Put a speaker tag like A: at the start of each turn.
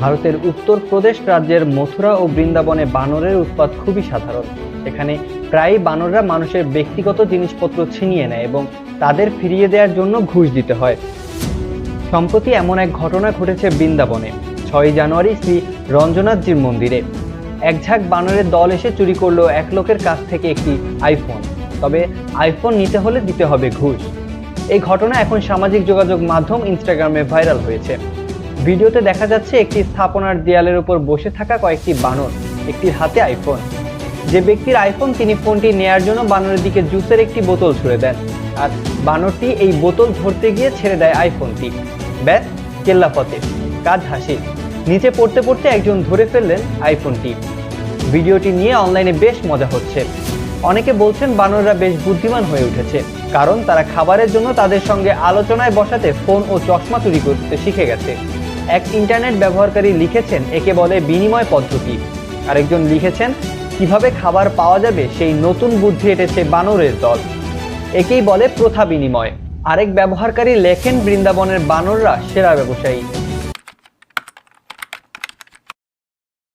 A: ভারতের উত্তরপ্রদেশ রাজ্যের মথুরা ও বৃন্দাবনে বানরের উৎপাত খুবই সাধারণ। এখানে প্রায়ই বানররা মানুষের ব্যক্তিগত জিনিসপত্র ছিনিয়ে নেয় এবং তাদের ফিরিয়ে দেওয়ার জন্য ঘুষ দিতে হয়। সম্প্রতি এমন এক ঘটনা ঘটেছে বৃন্দাবনে ছয় জানুয়ারি শ্রী রঞ্জনাথজির মন্দিরে। এক ঝাঁক বানরের দল এসে চুরি করল এক লোকের কাছ থেকে একটি আইফোন। তবে আইফোন নিতে হলে দিতে হবে ঘুষ। এই ঘটনা এখন সামাজিক যোগাযোগ মাধ্যম ইনস্টাগ্রামে ভাইরাল হয়েছে। ভিডিওতে দেখা যাচ্ছে একটি স্থাপনার দেয়ালের উপর বসে থাকা কয়েকটি বানর, একটির হাতে আইফোন যে ব্যক্তির আইফোন তিনি ফোনটি নেয়ার জন্য বানরের দিকে জুসের একটি বোতল ছুড়ে দেন। আর বানরটি এই বোতল ধরতে গিয়ে ছেড়ে দেয় আইফোনটি ব্যাস কেল্লাফতে কাজ হাসি নিচে পড়তে পড়তে একজন ধরে ফেললেন আইফোনটি ভিডিওটি নিয়ে অনলাইনে বেশ মজা হচ্ছে। অনেকে বলছেন বানররা বেশ বুদ্ধিমান হয়ে উঠেছে, কারণ তারা খাবারের জন্য তাদের সঙ্গে আলোচনায় বসাতে ফোন ও চশমা চুরি করতে শিখে গেছে। এক ইন্টারনেট ব্যবহারকারী লিখেছেন, একে বলে বিনিময় পদ্ধতি। আরেকজন লিখেছেন, কীভাবে খাবার পাওয়া যাবে সেই নতুন বুদ্ধি এটেছে বানরের দল। একেই বলে প্রথা বিনিময়। আরেক ব্যবহারকারী লেখেন, বৃন্দাবনের বানররা সেরা ব্যবসায়ী।